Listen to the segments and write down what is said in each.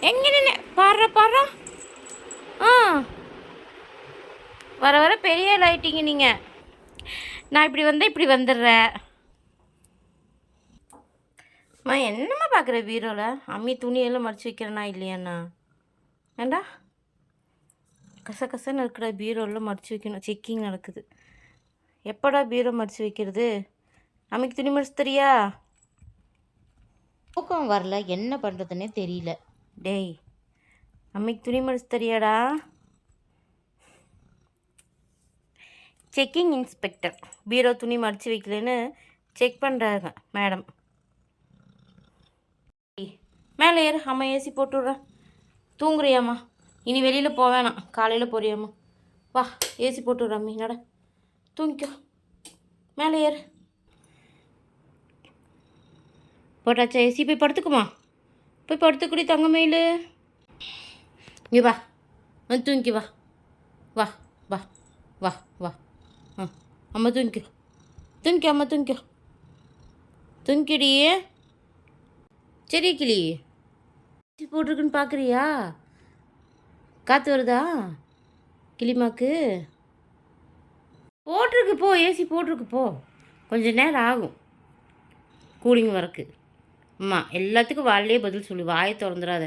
எங்கே பாடுற பாடுற. ஆ. வர வர பெரிய ஆள் ஆயிட்டீங்க நீங்கள் நான் இப்படி வந்தால் இப்படி வந்துடுறேன். அம்மா என்னம்மா பார்க்குற பீரோவில் அம்மி துணியெல்லாம் மடிச்சு வைக்கிறேனா இல்லையாண்ணா? ஏண்டா? கச கசன்னு இருக்கிற பீரோவில் மடிச்சு வைக்கணும். செக்கிங் நடக்குது. எப்படா பீரோ மடிச்சு வைக்கிறது? அம்மிக்கு துணி மடிச்சு தெரியா? தூக்கம் வரல. என்ன பண்ணுறதுன்னே தெரியல. டேய் அம்மிக்கு துணி மடிச்சு தெரியாடா. செக்கிங் இன்ஸ்பெக்டர் பீரோ துணி மடிச்சு வைக்கலன்னு செக் பண்ணுறாங்க மேடம் மேலே ஏறு அம்மா ஏசி போட்டு விட்றேன் தூங்குறியாம்மா? இனி வெளியில் போக வேணாம் காலையில் போறியாம்மா. வா ஏசி போட்டு விட்றேன் அம்மி நட. தூங்கிக்கோ. மேலே ஏறு. போட்டாச்சா ஏசி போய் படுத்துக்குமா? போய் படுத்துக்குடி தங்கமயில். இங்கே வா. வந்து தூங்கி வா. வா வா வா வா. ஆ அம்மா தூங்கிக்கோ. தூங்கிக்கோ அம்மா தூங்கிக்கோ. தூங்கிடி சரி கிளி? ஏசி போட்டிருக்குன்னு பார்க்குறியா காற்று வருதா? கிளிமாக்கு. போட்டிருக்கு போ. ஏசி போட்டிருக்கு போ. கொஞ்சம் நேரம் ஆகும். கூலிங் வரக்கு. அம்மா எல்லாத்துக்கும் வாயிலே பதில் சொல்லு வாயை திறந்துடாத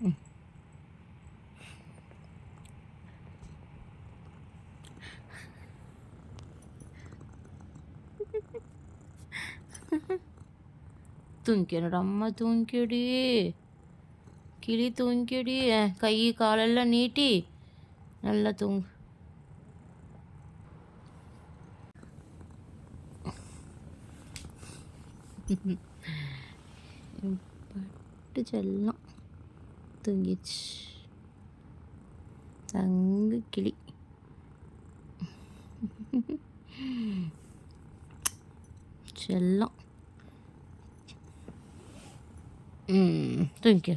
ம். அம்மா தூங்கிடி கிளி தூங்கிடி கை காலெல்லாம் நீட்டி நல்லா தூங்கு. பட்டு செல்லம் தூங்கிச்சு தங்கு கிளி செல்லம் ம் தூங்கிக்க